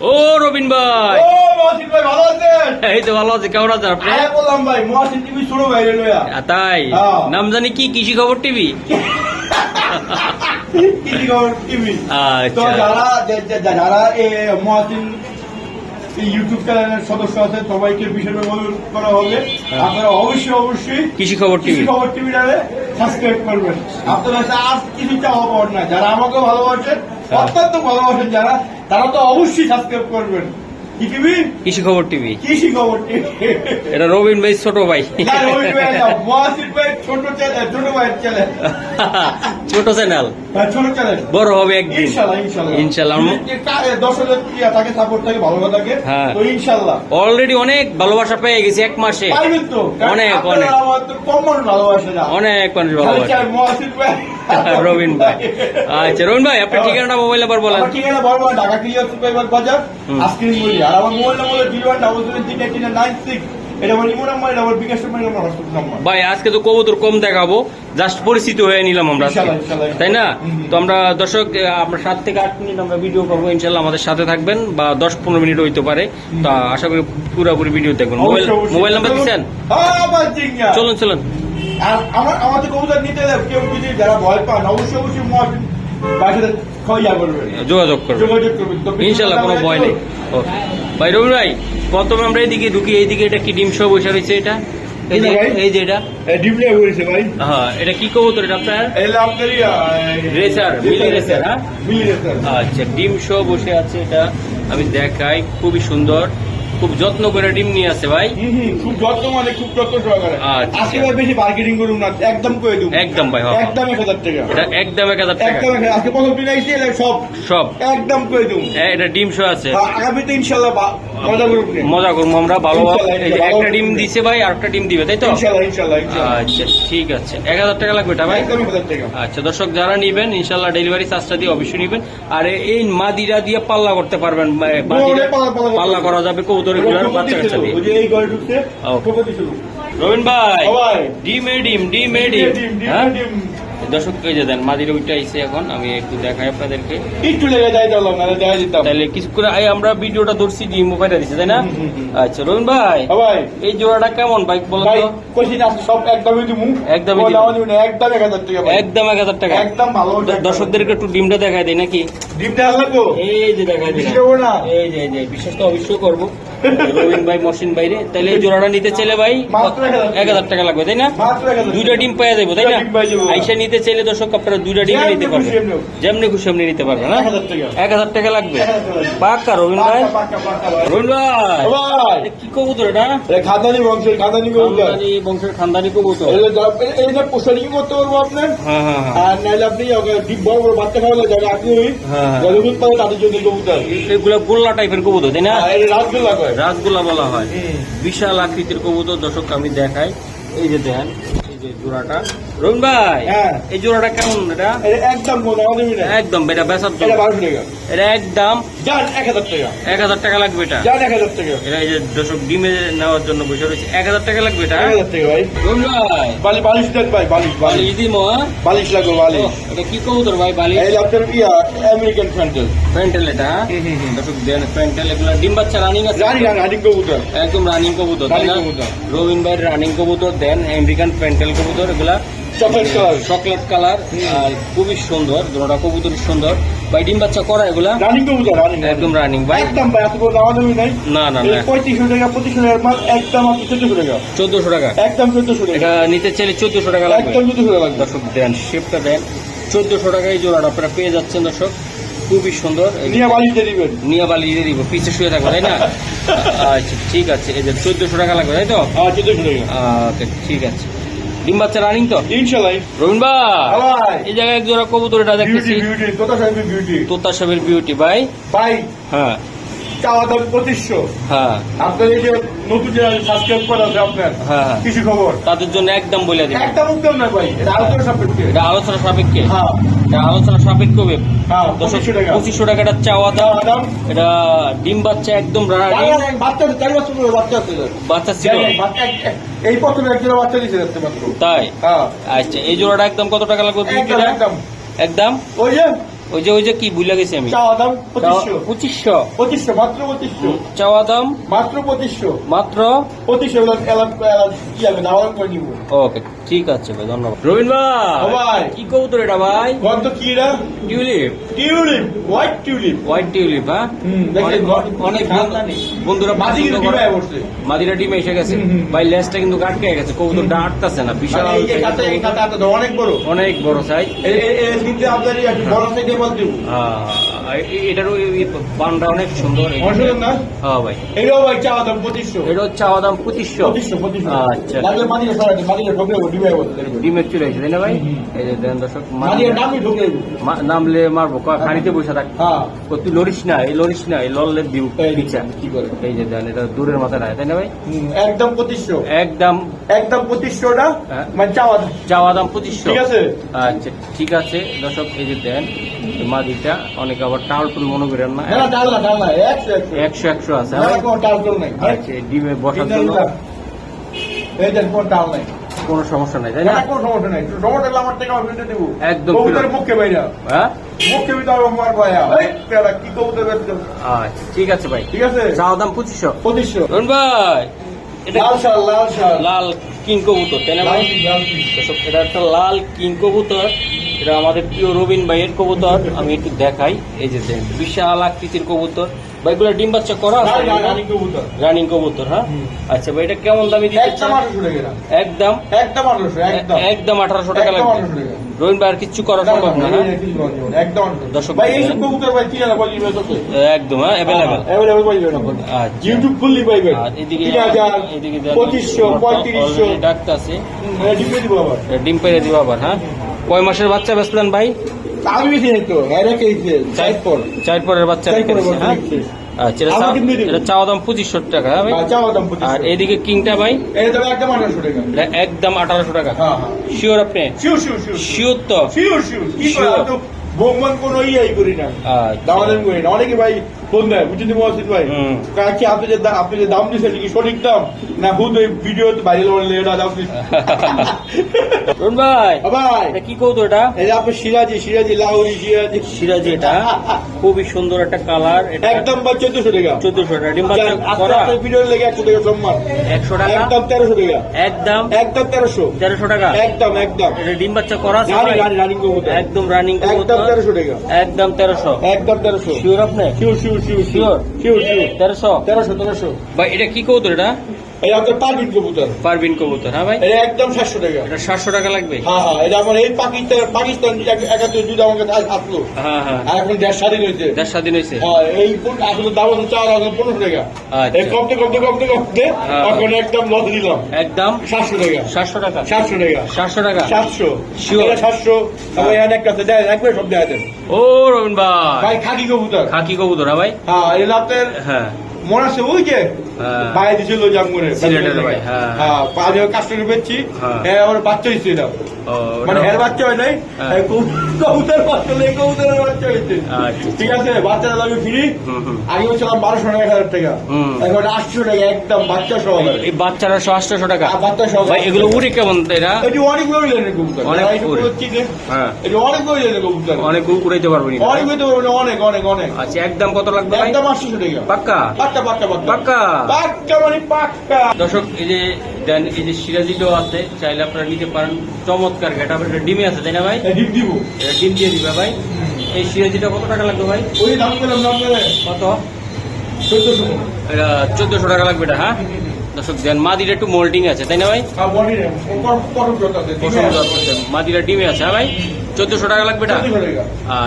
ও রবিন ভাই। ভাই ভালো আছেন? এই তো ভালো আছে কেমন আছেন আপনি? বললাম ভাই মহাসিন টিভি শুরু ভাই লইয়া। তাই? হ্যাঁ। নাম জানি কি কৃষি খবর টিভি? খবর টিভি। তো যারা যে- যে- যারা মহাসিন ইউটিউব চ্যানেলের সদস্য আছে সবাইকে বিশেষ অনুরোধ করা হবে। হ্যাঁ। আপনারা অবশ্যই অবশ্যই কৃষি খবর টিভি। খবর টিভিটারে সাবস্ক্রাইব করবেন। আপনারা আর কিছু চাওয়া পাওয়ার না যারা আমাকে ভালোবাসেন হ্যাঁ। অত্যন্ত ভালোবাসেন যারা তারা তো অবশ্যই সাবস্ক্রাইব করবেন। কৃষি খবর টিভি। কৃষি খবর টিভি। এটা রবিন ভাই ছোট ভাই। ভাই ভাই ছোট চ্যানেল ছোট ভাইয়ের চ্যানেল। ছোট চ্যানেল। হ্যাঁ, ছোট চ্যানেল। বড় হবে একদিন। ইনশাল্লাহ ইনশাল্লাহ। থাকে হ্যাঁ। অলরেডি অনেক ভালোবাসা পেয়ে গেছি এক মাসে। অনেক, অনেক। অনেক মানুষ ভালোবাসে। রবিন ভাই। আচ্ছা রবিন ভাই আপনার ঠিকানাটা মোবাইল নাম্বার বলেন। ঠিকানা বলব ঢাকা ক্লিয়ার বাজার। আজকের আর আমার mobile number zero one double seven three nine six. এটা আমার ইমো নাম্বার এটা আমার বিকাশ নাম্বার আমার হোয়াটসঅ্যাপ নাম্বার। ভাই আজকে তো কবুতর কম দেখাবো জাস্ট পরিচিত হয়ে নিলাম আমরা। তাই না? তো আমরা দর্শক আমরা সাত থেকে আট মিনিট আমরা ভিডিও করব ইনশাল্লাহ আমাদের সাথে থাকবেন বা দশ পনেরো মিনিট হইতে পারে। তা আশা করি পুরোপুরি ভিডিও দেখবেন। মোবাইল। মোবাইল নাম্বার দিচ্ছেন। চলুন চলুন। আর আমার আমাদের কবুতর নিতে কেউ যদি যারা ভয় পান অবশ্যই অবশ্যই মহাসিন বাসাতে খইয়া করবে যোগাযোগ করবেন। যোগাযোগ করবেন। ইনশাল্লাহ কোনো ভয় নেই। ওকে ভাই রবি ভাই প্রথমে আমরা এইদিকে ঢুকি এইদিকে এটা কি ডিম সহ বসে রয়েছে এটা? এই যে এই যে এটা? ডিমলে করেছে ভাই। হ্যাঁ এটা কি কবুতর এটা আপনার? এলে আপনারই রেসার, মিলি রেসার, হ্যাঁ? মিলি রেসার। আচ্ছা ডিম সহ বসে আছে এটা। আমি দেখাই খুবই সুন্দর। খুব যত্ন করে ডিম নিয়ে আছে ভাই। খুব যত্ন মানে খুব যত্ন সহকারে। আচ্ছা। আজকে ভাই বেশি মার্কেটিং করুন না একদম করে দেবো একদম ভাই, হ্যাঁ, হ্যাঁ। একদম এক হাজার টাকা। এটা একদম এক হাজার টাকা। একদম আজকে প্রথম দিন এলে সব। সব। একদম করে দেবো এ, এটা ডিম সহ আছে। আগামীতে ইনশাল্লাহ মজা করব আমরা ভালো একটা ডিম দিছে ভাই আর একটা ডিম দিবে তাই তো? আচ্ছা ঠিক আছে। এক হাজার টাকা লাগবে এটা ভাই? একদম টাকা। আচ্ছা দর্শক যারা নিবেন ইনশাল্লাহ ডেলিভারি চার্জটা দিয়ে অবশ্যই নিবেন। আর এই মাদিরা দিয়ে পাল্লা করতে পারবেন পাল্লা- করা যাবে কৌতরে গুলার বাচ্চা কাচ্চা দিয়ে যে এই ঘরে ঢুকছে। রবিন ভাই ডিম ডিম। ডিম ডিম, হ্যাঁ? ডিম। দর্শক এই যে দেন মাদিরা ওইটা আইছে এখন আমি একটু দেখাই আপনাদেরকে। একটু লেগে যাই তাহলে না দেখা দিতাম। তাহলে কিছু করে এই আমরা ভিডিওটা ধরছি ডিম ওখানে দিছে তাই না। আচ্ছা রবিন ভাই ভাই এই জোড়াটা কেমন ভাই বলো তো? কইছি না আজকে সব একদমই দিমু একদমই দিমু। একদম এক হাজার টাকা একদম এক হাজার টাকা। একদম ভালো দর্শকদেরকে একটু ডিমটা দেখাই দেয় নাকি? ডিম দেওয়া লাগবো এই যে দেখাই না? এই যে এই যে বিশ্বাস তো অবশ্যই করব। রবিন ভাই তাহলে এই জোড়াটা নিতে চাইলে ভাই এক হাজার টাকা লাগবে তাই না? দুইটা ডিম পাওয়া যাব তাই না। আইসা নিতে চাইলে দর্শক আপনারা দুইটা ডিম নিতে পারবেন। যেমনি খুশি এমনি নিতে পারবেন হ্যাঁ? এক হাজার টাকা। লাগবে। পাক্কা রবিন ভাই? ভাই। রবিন কি কবুতর এটা? খানদানি বংশের খানদানি কবুতর। বংশের খানদানি কবুতর। পোষারিং করতে পারব আপনার হ্যাঁ হ্যাঁ আর নাইলে আপনি ডিম বড় বড় বাচ্চা খাওয়ালে যাবে আপনি ওই হ্যাঁ, তাদের জন্য কবুতর। এগুলা গোল্লা টাইপের কবুতর তাই না? রাসগোল্লা কয়? রাসগোল্লা বলা হয়। বিশাল আকৃতির কবুতর দর্শক আমি দেখাই। এই যে এই যে জোড়াটা। রবিন ভাই হ্যাঁ। এই জোড়াটা কেমন এটা? এটা একদম কোনো আমাদের না একদম এটা বেসার এটা বারোশো টাকা। এটা একদম এক হাজার টাকা। এক হাজার টাকা লাগবে এটা। এক হাজার টাকা। এটা এই যে দর্শক ডিমে নেওয়ার জন্য বসে রয়েছে। এক হাজার টাকা লাগবে এটা? এক হাজার টাকা ভাই। রবিন ভাই। বালি বালিশ দেন ভাই বালিশ বালিশ। বালিশ হ্যাঁ? বালিশ লাগবে বালিশ। এটা কি কবুতর ভাই বালিশ? এই আপনার ইয়া আমেরিকান ফ্যান্টেল প্যান্টেল এটা হ্যাঁ? দর্শক দেন এগুলো ডিম বাচ্চা রানিং আছে? রানি রানি কবুতর। একদম রানিং কবুতর রবিন ভাই রানিং কবুতর দেন আমেরিকান প্যান্টেল কবুতর এগুলা চকলেট কালার চকলেট কালার আর খুবই সুন্দর দুটোটা কবুতর সুন্দর। ভাই ডিম বাচ্চা করা এগুলা? রানিং কবুতর রানিং একদম রানিং ভাই। একদম ভাই এত বড় দামাদামি নাই। না না না। পঁয়ত্রিশশো টাকা পঁচিশশো টাকার মাল একদম আপনি চোদ্দশো টাকা। চোদ্দশো টাকা? একদম চোদ্দশো টাকা। এটা নিতে চাইলে চোদ্দশো টাকা লাগবে। একদম চোদ্দশো টাকা লাগবে। দর্শক দেন শেপটা দেন। চোদ্দশো টাকায় জোড়াটা আপনারা পেয়ে যাচ্ছেন দর্শক। খুবই সুন্দর। নিয়ে বালি দিয়ে দিব পিছে শুয়ে থাকবে তাই না? আচ্ছা ঠিক আছে এই যে চোদ্দশো টাকা লাগবে তাই তো? হ্যাঁ চোদ্দশো টাকা। ঠিক আছে। ডিম বাচ্চা রানিং তো? ইনশাল্লাহ। রবিন ভাই এই জায়গায় এক জোড়া কবুতর এটা দেখতেছি। বিউটি তোতা সাহেবের বিউটি ভাই। ভাই। হ্যাঁ। চাওয়া দাম পঁচিশশো। হ্যাঁ। আপনার এই যে নতুন চ্যানেল সাবস্ক্রাইব করা আছে আপনার হ্যাঁ হ্যাঁ। খবর। তাদের জন্য একদম বলে দিবেন। একদম উত্তম না ভাই এটা আলোচনা সাপেক্ষে। এটা আলোচনা সাপেক্ষে? হ্যাঁ। এটা আলোচনা সাপেক্ষে হবে পঁচিশশো টাকা। পঁচিশশো টাকা এটা চাওয়া দাম। এটা ডিম বাচ্চা একদম বাচ্চা ছিল। এক- এক- এই প্রথমে একজন বাচ্চা দিচ্ছে তাই? আচ্ছা এই জোড়াটা একদম কত টাকা লাগবে? একদম। একদম? ওই যে ওই যে ওই যে কি ভুলে গেছি আমি? চাওয়া দাম পঁচিশশো। পঁচিশশো? মাত্র পঁচিশশো। চাওয়া দাম? মাত্র পঁচিশশো। মাত্র? পঁচিশশো নিবো। ওকে। ঠিক আছে ভাই ধন্যবাদ। রবীন ভাই। কি কবুতর এটা ভাই? গন্ধ কি রা tulip. Tulip white tulip. White tulip হ্যাঁ? অনেক-। বন্ধুরা কিন্তু করে। বসছে। মাদিরা ডিমে এসে গেছে। ভাই লেজটা কিন্তু আটকে গেছে কবুতরটা আটকাছে না বিশাল মানে অনেক বড়। অনেক বড় সাইজ এই এই- এই আপনারই একটু বড় সাইডে বল দিব। এটার ওই ওই বানটা অনেক সুন্দর? হ্যাঁ ভাই। এটাও ভাই চাওয়া দাম পঁচিশশো। এটা চাওয়া দাম পঁচিশশো। আচ্ছা। ডিমের চলে তাই না ভাই? এই যে দেন দর্শক নামলে মারবো খানিতে বসে থাক। হ্যাঁ। তুই লড়িস না এই লড়িস না এই লড়লে দিব কি করে? এই যে দেন এটা দূরের মাথায় রায় তাই না ভাই? একদম পঁচিশশো। একদম। একদম পঁচিশশোটা হ্যাঁ। মানে চাওয়া চাওয়া দাম পঁচিশশো। ঠিক আছে? আচ্ছা ঠিক আছে। দর্শক এই যে দেন মাদিটা অনেকে আবার টাল টুল মনে করেন না? একশো একশো। আছে। আচ্ছা ডিমে বসার জন্য। কোনো সমস্যা নাই তাই না? না কোনো সমস্যা নাই। সমস্যা হলে আমার টাকা ফেরত দেবো। একদম কবুতরের মুখে বাইরা। হ্যাঁ? মুখে ভিতরে আমার ভাইয়া। এই কি কবুতর বেচছো? আচ্ছা ঠিক আছে ভাই। ঠিক আছে? দাম রুন ভাই এটা লাল শাল লাল শাল। লাল কিং কবুতর তাই না ভাই? এটা একটা লাল কিং কবুতর। এটা আমাদের প্রিয় রবিন ভাইয়ের কবুতর আমি একটু দেখাই। এই যে বিশাল আকৃতির কবুতর। ভাইগুলো ডিম বাচ্চা করা রানী- কবুতর। হ্যাঁ? আচ্ছা ভাই এটা কেমন দামি দিতে একদম একদম? আঠারোশো টাকা লাগবে। 1800 রবিন ভাই আর কিচ্ছু করা সম্ভব না হ্যাঁ? একদম দর্শক ভাই এইসব কবুতর ভাই তিন হাজার পঁচিশ বেচছে একদম হ্যাঁ অ্যাভেলেবেল অ্যাভেলেবল পাইবেন ইউটিউব ফুললি পাইবেন এদিকে দিব আবার। ডিম পেরে দিব আবার হ্যাঁ? কয় মাসের বাচ্চা বেচলেন ভাই? আমি তো হ্যাঁ চার পরের বাচ্চা হ্যাঁ। আচ্ছা এটা চাওয়া দাম পঁচিশশো টাকা হ্যাঁ ভাই? আর এদিকে কিংটা ভাই? একদম আঠারোশো টাকা। শিওর আপনি? শিওর তো? শিওর শিওর কোনো করি না। আচ্ছা। করি না। অনেকে ভাই ফোন দেয়? বুঝতে ভাই? হুম। আপনি যে আপনি যে দাম দিচ্ছেন কি সঠিক দাম? না হুদ ওই ভিডিও ভাইরাল হলে এটা দাম দিচ্ছেন ভাই ভাই। কি কৌতো এটা? এই আপনি সিরাজি সিরাজি লাহোরি সিরাজি। সিরাজি এটা। খুবই সুন্দর একটা কালার এটা একদম বা চোদ্দশো টাকা। চোদ্দশো টাকা ডিম বাচ্চা আজকে করা। আপনার ভিডিও লেগে একশো টাকা সম্মান। একশো টাকা? একদম তেরোশো টাকা। একদম? একদম তেরোশো। তেরোশো টাকা? একদম একদম। এটা ডিম বাচ্চা করা রানিং একদম রানিং একদম তেরোশো টাকা। একদম তেরোশো। একদম তেরোশো। শিওর আপনি? Sure sure sure Sure? Sure sure তেরোশো তেরোশো তেরোশো ভাই এটা কি কবুতর এটা? এই আপনার পারবিন কবুতর। পারবিন কবুতর হ্যাঁ ভাই? এটা একদম সাতশো টাকা। এটা সাতশো টাকা লাগবে? হ্যাঁ হ্যাঁ এটা আমার এই পাকিস্তান পাকিস্তান একাত্তর যুদ্ধ আমার কাছে আসলো। হ্যাঁ হ্যাঁ। আর এখন দেশ স্বাধীন হয়েছে দেড় স্বাধীন হয়েছে হ্যাঁ, এই আসলে দাম হচ্ছে চার হাজার পনেরোশো টাকা। এই কমতে কমতে কমতে কমতে হ্যাঁ। এখন একদম লস দিলাম। একদম? সাতশো টাকা। সাতশো টাকা? সাতশো টাকা। সাতশো টাকা? সাতশো। Sure. সাতশো। আমার এখানে একটা দেয় একবার সব দেয় ও রবিন ভাই। ভাই খাকি কবুতর। খাকি কবুতর হ্যাঁ ভাই? হ্যাঁ এটা আপনার হ্যাঁ। মনে আছে ওই যে হ্যাঁ। ভাই দিছিল জামগুড়ে সিলেটের ভাই, হ্যাঁ। হ্যাঁ আমি কাস্টমার পেয়েছি হ্যাঁ। হ্যাঁ আমার বাচ্চা হয়েছে এটা মানে বাচ্চা হয় নাই। হ্যাঁ। কবুতর বাচ্চা নেই কবুতরের বাচ্চা হয়েছে আচ্ছা। ঠিক আছে ফ্রি। হুম, হুম। আগে হচ্ছিলাম বারোশো টাকা হাজার টাকা। এখন আটশো টাকা একদম বাচ্চা সহ এই বাচ্চারা আটশো টাকা? বাচ্চা সহ এগুলো উড়ে কেমন এরা? এটি অনেক বড় লেনের কবুতর। অনেক হ্যাঁ এটি অনেক বড় লেনের কবুতর। অনেক উড়াইতে পারব নি অনেক হইতে পারবে না, অনেক অনেক। অনেক আচ্ছা একদম কত লাগবে একদম আটশো টাকা। পাক্কা পাক্কা পাক্কা। পাক্কা? পাক্কা পাক্কা। মানে পাক্কা দর্শক এই যে দেন এই যে সিরাজিটাও আছে চাইলে আপনারা নিতে পারেন। চমৎকার গেটা এটা ডিমে আছে তাই না ভাই? ডিম দিব। এটা ডিম দিয়ে দিবে ভাই। এই সিরাজিটা কত টাকা লাগবে ভাই? ওই দাম পেলাম দাম কত? চোদ্দশো। এটা চোদ্দশো টাকা লাগবে এটা হ্যাঁ? দর্শক দেন মাদিটা একটু মোল্ডিং আছে তাই না ভাই? আছে। মাদিরা ডিমে আছে হ্যাঁ ভাই? চোদ্দশো টাকা লাগবে এটা?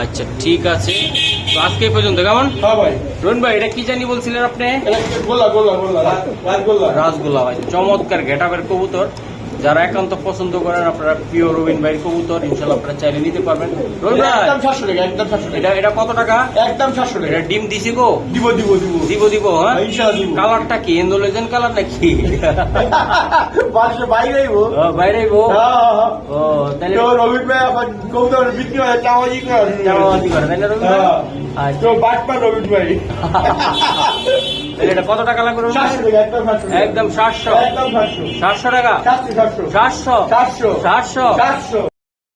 আচ্ছা ঠিক আছে। তো আজকে পর্যন্ত কেমন? হ্যাঁ ভাই। রোহন ভাই এটা কি জানি বলছিলেন আপনি? গোল্লা গোল্লা গোল্লা রাসগোল্লা ভাই চমৎকার গেটাপের কবুতর। যারা একান্ত পছন্দ করেন আপনারা প্রিয় রবিন ভাইয়ের কবুতর ইনশাল্লাহ আপনারা চাইলে নিতে পারবেন। একদম সাতশো টাকা একদম সাতশো এটা এটা কত টাকা? একদম সাতশো এটা টাকা ডিম দিছি গো। দিব দিব দিব। দিব দিব হ্যাঁ? কালারটা কি? ইন্দোলেজেন কালার নাকি? বাইরে হ্যাঁ হ্যাঁ হ্যাঁ। ও তাহলে ভাই বিক্রি হয় চাওয়াজি করে। করে রবিন ভাই? হ্যাঁ। আচ্ছা। বাটপা ভাই। এটা কত টাকা লাগবে? একদম সাতশো একদম সাতশো। টাকা? সাতশো। সাতশো? সাতশো।